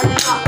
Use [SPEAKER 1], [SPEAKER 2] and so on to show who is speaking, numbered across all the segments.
[SPEAKER 1] 哎녕 하.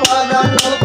[SPEAKER 2] পয়ালো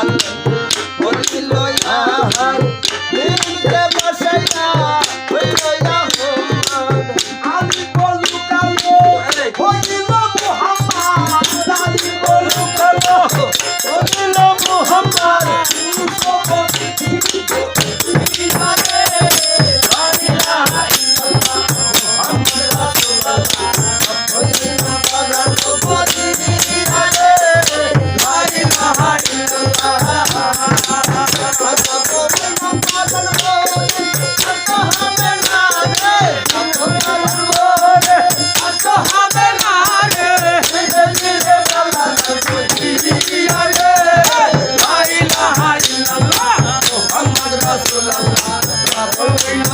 [SPEAKER 2] বসাইয়া Hallelujah.